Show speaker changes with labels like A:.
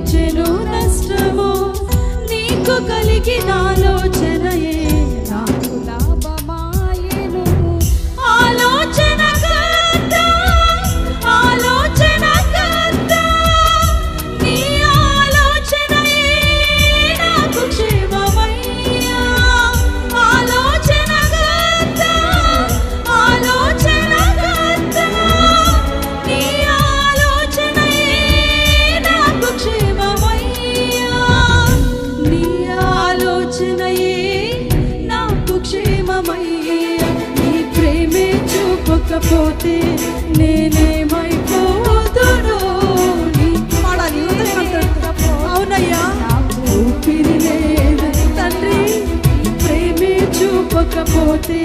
A: కలిగించెను నష్టము. నీకు కలిగిన ఆలోచన చూపకపోతే నేనేమైపోతును నీ
B: పాడాలి హృదయమంతటితో. అవునయ్యా
A: ఊపిరి లేదు తండ్రి ప్రేమే చూపకపోతే